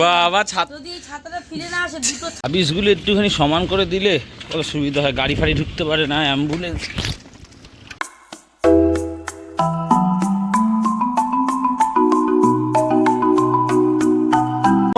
বাবা একটুখানি সমান করে দিলে সুবিধা হয় গাড়ি ফাড়ি ঢুকতে পারে না ambulance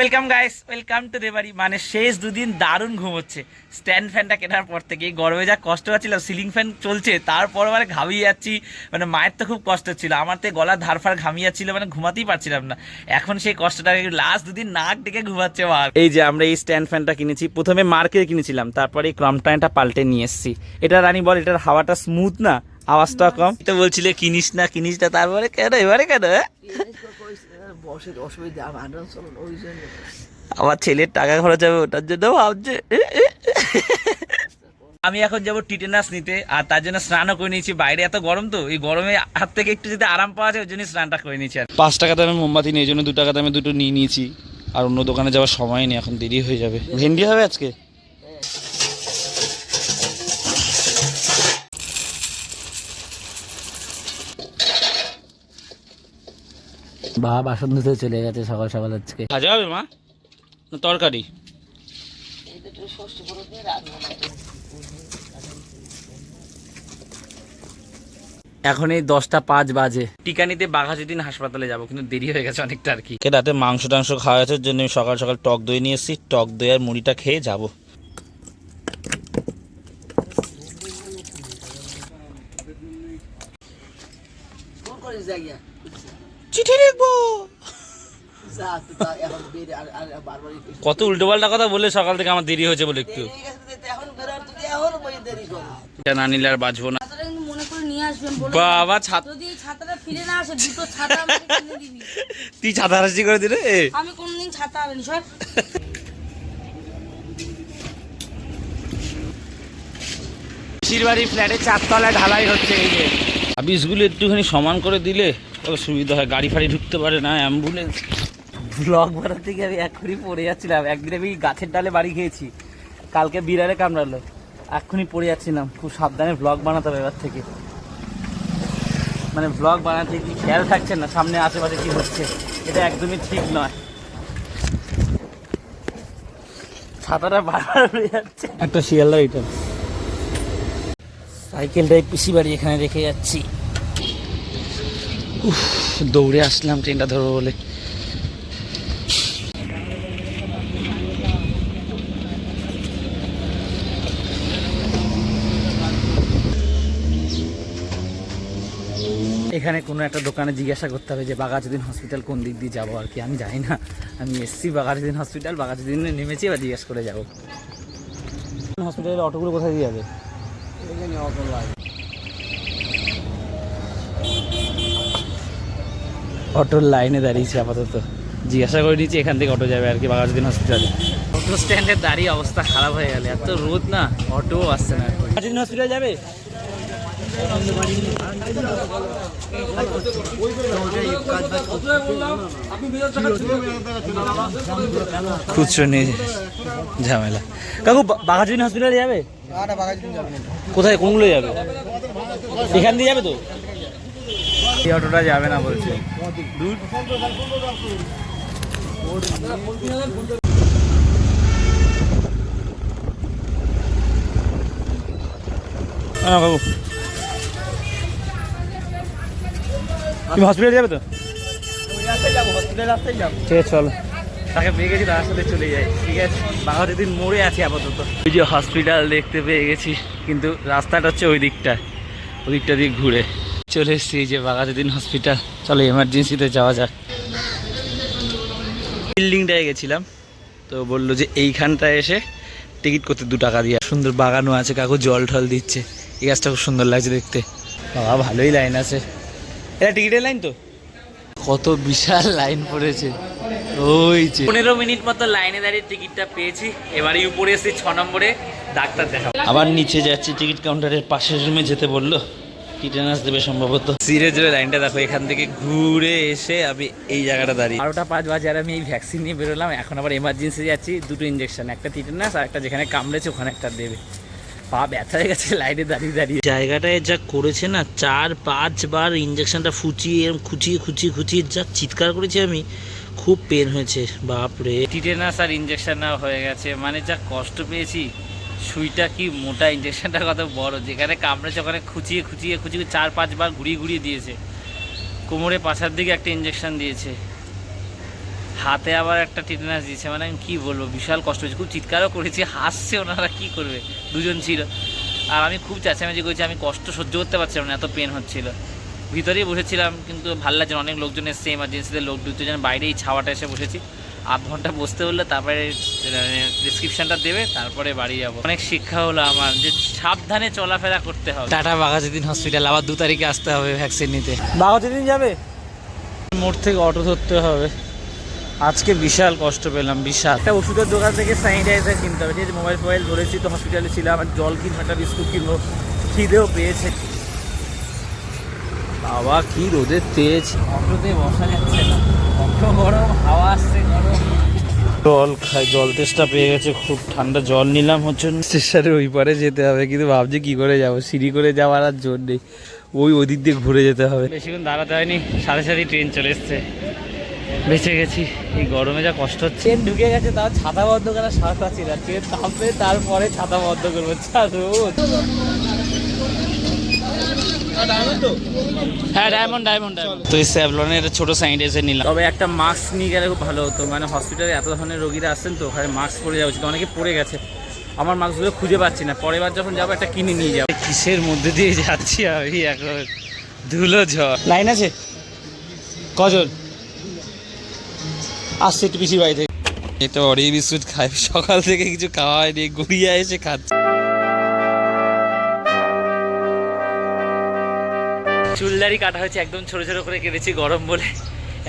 welcome guys welcome to দেবাড়ি মানে শেষ দুদিন দারুণ ঘুম হচ্ছে স্ট্যান্ড ফ্যানটা কেনার পর থেকে এই গরমে যা কষ্ট হচ্ছিল সিলিং ফ্যান চলছে তারপর মানে ঘামিয়ে যাচ্ছি। মানে মায়ের তো খুব কষ্ট ছিল আমার তো গলা ধারফার ঘামিয়ে যাচ্ছিল মানে ঘুমাতেই পারছিলাম না। এখন সেই কষ্টটা লাস্ট দুদিন নাক ডেকে ঘুমাচ্ছে মা। এই যে আমরা এই স্ট্যান্ড ফ্যানটা কিনেছি প্রথমে মার্কেট কিনেছিলাম তারপরে এই ক্রমটাইনটা পাল্টে নিয়ে এসেছি। এটা রানি বল এটার হাওয়াটা স্মুথ না? আওয়াজটা কম। তো বলছিলে কিনিস না কিনিস না। তারপরে কেন এবারে কেন হ্যাঁ? বসের অসুবিধা আমার চলুন ওই জন্য। আমার ছেলের টাকা খরচ হবে ওটার জন্য ভাবছে। আমি এখন যাব টিটেনাস নিতে আর তার জন্য স্নানও করে নিয়েছি। বাইরে এত গরম তো এই গরমে হাত থেকে একটু যদি আরাম পাওয়া যায় ওই জন্য স্নানটা করে নিয়েছি আর পাঁচ টাকা দামে মোমবাতি নিয়ে এই জন্য দু টাকা দামে দুটো নিয়ে নিয়েছি। আর অন্য দোকানে যাওয়ার সময় নেই এখন দেরি হয়ে যাবে। ভেন্ডি হবে আজকে? বা বাসন ধুতে চলে গেছে সকাল সকাল আজকে। ভাজা হবে মা? তরকারি? এখন এই দশটা পাঁচ বাজে। টিকা নিতে বাঘাযতীন হাসপাতালে যাব কিন্তু দেরি হয়ে গেছে অনেকটা আর কি। রাতে মাংস টাংস খাওয়া হয়েছে ওর জন্য আমি সকাল সকাল টক দই নিয়ে এসেছি। টক দই আর মুড়িটা খেয়ে যাব। জায়গা চিঠি লিখব। কত উল্টো পাল্টা কথা বলে সকাল থেকে আমার দেরি হয়েছে বলে একটু। না নিলে আর বাঁচবো না। ছাতাটা কিন্তু মনে করে নিয়ে আসবেন বলে বাবা ছাত যদি ছাতাটা ফিরে না আসে দুটো ছাতা আমাকে কিনে দিবি? তুই ছাতা হাসি করে দিলে আমি কোনদিন ছাতা আনিনি সর। পিসির বাড়ি ফ্ল্যাটে চারতলায় ঢালাই হচ্ছে এই যে। আবিসগুলো একটুখানি সমান করে দিলে সুবিধা হয়। গাড়ি ফাড়ি ঢুকতে পারে না অ্যাম্বুলেন্স ব্লগ বানাতে গিয়ে আমি এক্ষুনি পড়ে যাচ্ছিলাম। একদিন আমি গাছের ডালে বাড়ি খেয়েছি কালকে বিড়ালে কামড়ালো। এক্ষুনি পড়ে যাচ্ছিলাম। খুব সাবধানে ব্লগ বানাতে হবে এবার থেকে। মানে ব্লগ বানাতে কি খেয়াল থাকছে না সামনে আশেপাশে কি হচ্ছে এটা একদমই ঠিক নয়। ছাতাটা বারবার উড়ে যাচ্ছে একটা শিয়ালদা রিটার্ন সাইকেলটাই পিসি বাড়ি এখানে রেখে যাচ্ছি। দৌড়ে আসলাম ট্রেনটা ধরবো বলে। এখানে কোনো একটা দোকানে জিজ্ঞাসা করতে হবে যে বাঘাজুদ্দিন হসপিটাল কোন দিক দিয়ে যাব আর কি? আমি জানি না। আমি এসছি বাঘাজুদ্দিন হসপিটাল বাঘাজুদ্দিনে নেমেছি, এবার জিজ্ঞাসা করে যাব। হসপিটালের অটোগুলো কোথায় দিয়ে যাবে? অটোর লাইনে দাঁড়িয়েছি আপাতত। জিজ্ঞাসা করে নিচ্ছি এখান থেকে অটো যাবে আর কি বাঘাজুদ্দিন হসপিটালে অটো স্ট্যান্ডে দাঁড়িয়ে অবস্থা খারাপ হয়ে গেলে এত রোদ না অটোও আসছে না। বাঘাজুদ্দিন হসপিটাল যাবে? খুচরো নিয়ে ঝামেলা। কাকু, বা- বাঘাজুদ্দিন হসপিটালে যাবে? কোথায়? কোনগুলো যাবে? এখান দিয়ে যাবে তো? এই অটোটা যাবে না বলছে। দূর। বাবু তুমি হসপিটালে যাবে তো? ঠিক আছে চলো। তাকে পেয়ে গেছি তার সাথে চলে যাই। ঠিক আছে বাঘাজুদ্দিন মোড়ে আছি আপাতত। ওই যে হসপিটাল দেখতে পেয়ে গেছি কিন্তু রাস্তাটা হচ্ছে ওই দিকটা ওই দিকটা দিয়ে ঘুরে। চলে এসেছি যে বাঘাজুদ্দিন হসপিটাল চলো এমার্জেন্সিতে যাওয়া যাক। বিল্ডিংটায় গেছিলাম তো বলল যে এইখানটায় এসে টিকিট করতে দু টাকা দিয়ে। সুন্দর বাগানও আছে কাকু জল ঠল দিচ্ছে। এই গাছটা খুব সুন্দর লাগছে দেখতে। বাবা ভালোই লাইন আছে। এটা টিকিটের লাইন তো? কত বিশাল লাইন পড়েছে। ওই যে। পনেরো মিনিট মতো লাইনে দাঁড়িয়ে টিকিটটা পেয়েছি। এবারে উপরে এসেছি ছ নম্বরে ডাক্তার দেখা আবার নিচে যাচ্ছি টিকিট কাউন্টারের পাশের রুমে যেতে বলল। টিটেনাস দেবে সম্ভবত। সিরে জোরে লাইনটা দেখো এখান থেকে ঘুরে এসে আমি এই জায়গাটা দাঁড়িয়ে। বারোটা পাঁচ বাজে আর আমি এই ভ্যাকসিন নিয়ে বেরোলাম। এখন আবার এমার্জেন্সি যাচ্ছি দুটো ইঞ্জেকশন একটা টিটেনাস আর একটা যেখানে কামড়েছে ওখানে একটা দেবে। পা ব্যথা হয়ে গেছে লাইনে দাঁড়িয়ে দাঁড়িয়ে। জায়গাটায় যা করেছে না চার পাঁচবার ইঞ্জেকশনটা ফুচিয়ে এরম খুচিয়ে খুচিয়ে খুচিয়ে যা চিৎকার করেছি আমি খুব পেন হয়েছে বাপরে টিটেনাস আর ইঞ্জেকশন নেওয়া হয়ে গেছে মানে যা কষ্ট পেয়েছি সুইটা কি মোটা ইঞ্জেকশনটা কত বড় যেখানে কামড়েছে ওখানে খুচিয়ে খুচিয়ে খুচিয়ে চার পাঁচবার ঘুরিয়ে ঘুরিয়ে দিয়েছে। কোমরে পাছার দিকে একটা ইঞ্জেকশন দিয়েছে। হাতে আবার একটা টিটেনাস দিয়েছে মানে আমি কী বলব বিশাল কষ্ট হয়েছে খুব চিৎকারও করেছি হাসছে ওনারা কী করবে দুজন ছিল। আর আমি খুব চেঁচামেচি করেছি আমি কষ্ট সহ্য করতে পারছিলাম না এত পেন হচ্ছিল। ভিতরেই বসেছিলাম কিন্তু ভালো লাগছে না, অনেক লোকজন এসছে এমার্জেন্সিতে লোক ঢুকতে যেন বাইরেই ছাওয়াটা এসে বসেছি। আধ ঘণ্টা বসতে হলে তারপরে ডিসক্রিপশনটা দেবে তারপরে বাড়ি যাব। অনেক শিক্ষা হলো আমার যে সাবধানে চলাফেরা করতে হবে। টাটা বাঘাযতীন হসপিটাল আবার দু তারিখে আসতে হবে ভ্যাকসিন নিতে। বাঘাযতীন যাবে? মোড় থেকে অটো ধরতে হবে। আজকে বিশাল কষ্ট পেলাম বিশাল। একটা ওষুধের দোকান থেকে স্যানিটাইজার কিনতে হবে। যে মোবাইল ফোবাইল ধরেছি তো হসপিটালে ছিলাম আর জল কিনবো একটা বিস্কুট কিনবো খিদেও পেয়েছে। বাবা কি রোদের তেজ। অটোতে বসা যাচ্ছে না। অটো গরম হাওয়া আসছে গরম। জল খাই জল তেষ্টা পেয়ে গেছে খুব ঠান্ডা জল নিলাম হচ্ছে স্টেশনের ওই পারে যেতে হবে কিন্তু ভাবছি কি করে যাব সিঁড়ি করে যাওয়ার আর জোর নেই। ওই ওদিক দিয়ে ঘুরে যেতে হবে। বেশিক্ষণ দাঁড়াতে হয়নি সাথে সাথেই ট্রেন চলে এসছে। বেঁচে গেছি। এই গরমে যা কষ্ট হচ্ছে। ট্রেন ঢুকে গেছে তাও ছাতা বন্ধ করার সাহস পাচ্ছি না। ট্রেন থামবে তারপরে ছাতা বন্ধ করব। হ্যাঁ ডায়মন্ড ডায়মন্ড ডায়মন্ড তো এই স্যাভলনের একটা ছোট স্যানিটাইজার নিলাম। তবে একটা মাস্ক নিয়ে গেলে খুব ভালো হতো। মানে হসপিটালে এত ধরনের রোগীরা আসছেন তো ওখানে মাস্ক পরে যাওয়া উচিত। অনেকে পড়ে গেছে। আমার মাস্কগুলো খুঁজে পাচ্ছি না। পরের বার যখন যাব একটা কিনে নিয়ে যাব। কিসের মধ্যে দিয়ে যাচ্ছি আমি এখন? ধুলো ঝড়। লাইন আছে? কজন? আসছে একটু পিসির বাড়ি থেকে। এটা অরি বিস্কুট খাই। সকাল থেকে কিছু খাওয়া হয়নি গুড়িয়া এসে খাচ্ছে। চুলদারি কাটা হয়েছে একদম ছোট ছোট করে কেটেছি গরম বলে।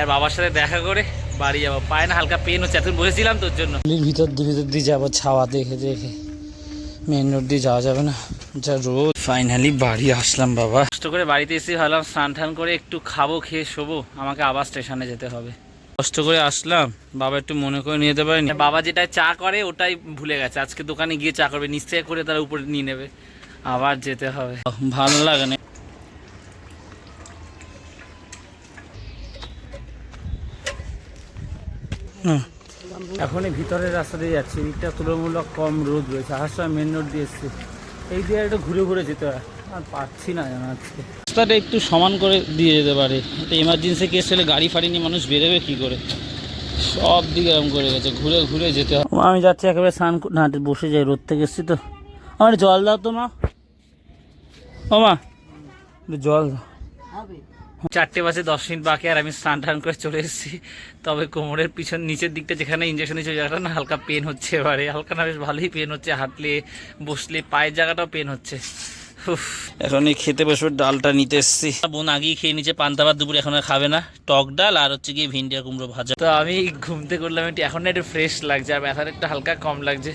আর বাবার সাথে দেখা করে বাড়ি যাব। পায়ে না হালকা পেন হচ্ছে এতক্ষণ বসেছিলাম তোর জন্য। ভিতর দিয়ে ভিতর দিয়ে যাব ছাওয়া দেখে দেখে। মেন রোড দিয়ে যাওয়া যাবে না। যা রোদ। ফাইনালি বাড়ি আসলাম বাবা। কষ্ট করে বাড়িতে এসে ভাবলাম স্নান টান করে একটু খাব খেয়ে শোবো। আমাকে আবার স্টেশনে যেতে হবে। কষ্ট করে আসলাম। বাবা একটু মনে করে নিয়ে যেতে পারেনি। বাবা যেটা চা করে ওটাই ভুলে গেছে। আজকে দোকানে গিয়ে চা করবে। নিশ্চয় করে তারা উপরে নিয়ে নেবে। আবার যেতে হবে। ভালো লাগে না। এখন এই ভিতরের রাস্তা দিয়ে যাচ্ছি। এদিকটা তুলনামূলক কম রোদ রয়েছে। আসার সময় মেন রোড দিয়ে এসছি। এই দিয়ে একটু ঘুরে ঘুরে যেতে হয়। আর পারছি না রাস্তাটা একটু সমান করে দিয়ে যেতে পারে। একটা এমার্জেন্সি কেস হলে গাড়ি ফাড়ি নিয়ে মানুষ বেরোবে কি করে? সব দিকে এরকম করে গেছে ঘুরে ঘুরে যেতে হবে আমি যাচ্ছি একেবারে স্নান না বসে যাই রোদ থেকে এসছি তো। আমার জল দাও তো মা। ও মা জল দাও। চারটে বাজে দশ মিনিট বাকি আর আমি স্নান টান করে চলে এসেছি। তবে কোমরের পিছন নিচের দিকটা যেখানে ইঞ্জেকশন নিচে জায়গাটা না হালকা পেন হচ্ছে এবারে। হালকা না বেশ ভালোই পেন হচ্ছে। হাঁটলে বসলে পায়ের জায়গাটাও পেন হচ্ছে। এখন এই খেতে বসবে ডালটা নিতে এসছি। বোন আগেই খেয়ে নিচে পান্তা ভাত দুপুরে এখন আর খাবে না। টক ডাল আর হচ্ছে গিয়ে ভিন্ডিয়া কুমড়ো ভাজা। তো আমি ঘুমতে করলাম একটু এখন না একটু ফ্রেশ লাগছে আর ব্যথাটা একটু হালকা কম লাগছে।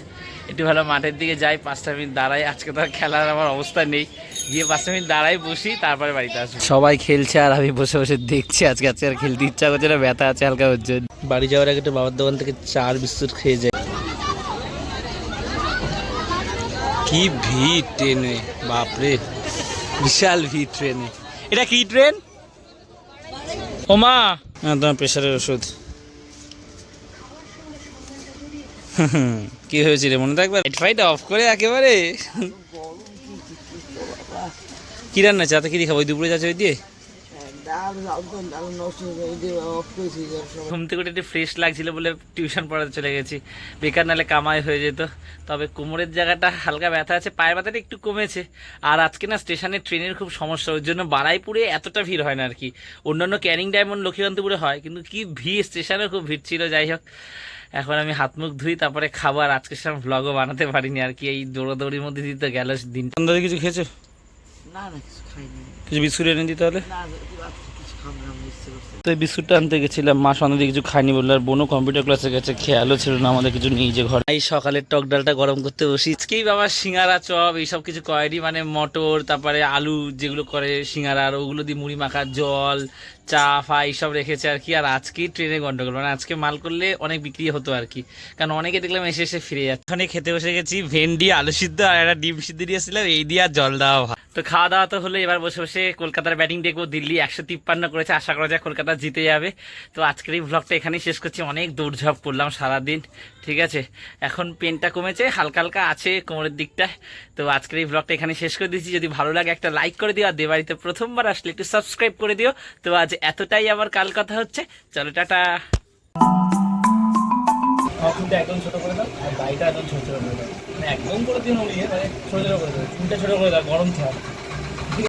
একটু ভালো মাঠের দিকে যাই পাঁচটা মিনিট দাঁড়াই আজকে তো আর খেলার আমার অবস্থা নেই। গিয়ে পাঁচটা মিনিট দাঁড়াই বসি তারপরে বাড়িতে আসব। সবাই খেলছে আর আমি বসে বসে দেখছি আজকে আজকে আর খেলতে ইচ্ছা করছে না ব্যথা আছে হালকা হচ্ছে বাড়ি যাওয়ার আগে একটু বাবার দোকান থেকে চার বিস্কুট খেয়ে যাই। কি ভিড় ট্রেনে, বাপরে, বিশাল ভিড় ট্রেনে। এটা কি ট্রেন? ওমা। হ্যাঁ তোমার প্রেশারের ওষুধ। কি হয়েছিল মনে থাকবে? লাইট ফাইট অফ করে একেবারে। কি রান্না চাতে কি খাব? ওই দুপুরে যাচ্ছে ওই দিয়ে? ঘুম থেকে উঠে একটু ফ্রেশ লাগছিল বলে টিউশন পড়াতে চলে গেছি। বেকার নালে কামাই হয়ে যেত। তবে কোমরের জায়গাটা হালকা ব্যথা আছে পায়ের ব্যথাটা একটু কমেছে। আর আজকে না স্টেশনে ট্রেনের খুব সমস্যা ওর জন্য বারাইপুরে এতটা ভিড় হয় না আর কি। অন্যান্য ক্যানিং ডায়মন্ড লক্ষ্মীকান্তপুরে হয় কিন্তু কি ভিড় স্টেশনে খুব ভিড় ছিল যাই হোক। এখন আমি হাত মুখ ধুই তারপরে খাব আর আজকে সেরকম ভ্লগও বানাতে পারিনি আর কি। এই দৌড়াদৌড়ির মধ্যে দিয়ে তো গেল দিন। কিছু খেয়েছো? না না কিছু খাইনি। কিছু বিস্কুট এনে দিতে হলে না তো এই বিস্কুটটা আনতে গেছিলাম। মা সন্ধ্যা কিছু খাইনি বলল, আর বোনও কম্পিউটার ক্লাসে গেছে, খেয়ালও ছিল না আমাদের কিছু নিয়ে যে ঘর। এই সকালের টক ডালটা গরম করতে বসি। আজকেই বাবা সিঙ্গারা চপ এইসব কিছু করেনি মানে মটর, তারপরে আলু যেগুলো করে সিঙ্গারার ওগুলো দিয়ে মুড়ি মাখা, জল চা, ফা, এইসব রেখেছে আর কি। আর আজকে ট্রেনে গন্ডগোল মানে আজকে মাল করলে অনেক বিক্রি হতো আর কি। কারণ অনেকে দেখলাম এসে এসে ফিরে যাচ্ছে ওখানে খেতে বসে গেছি, ভেন্ডি, আলু সিদ্ধ আর একটা ডিম সিদ্ধ দিয়েছিলাম এই দিয়ে আর জল দেওয়া ভাত। তো খাওয়া দাওয়া তো হলো, এবার বসে বসে কলকাতার ব্যাটিং দেখব, দিল্লি একশো তিপ্পান্ন করেছে, আশা করা যায় কলকাতা জিতে যাবে। তো আজকের এই ব্লগটা এখানেই শেষ করছি, অনেক দৌড়ঝাঁপ করলাম সারাদিন, ঠিক আছে? এখন পেনটা কমেছে, হালকা হালকা আছে কোমরের দিকটায়। তো আজকের এই ব্লগটা এখানে শেষ করে দিচ্ছি যদি ভালো লাগে একটা লাইক করে দিও, আর দেবাড়িতে প্রথমবার আসলে একটু সাবস্ক্রাইব করে দিও। তো আজ এতটাই আবার কাল কথা হচ্ছে। চলো, টাটা। একদম ছোট করে দাও, আর বাড়িটা একদম ছোট ছোট করে দাও। মানে একদম করে দিন না উড়িয়ে মানে ছোট ছোট করে দাও, চুলটা ছোট করে দাও, গরম থাক।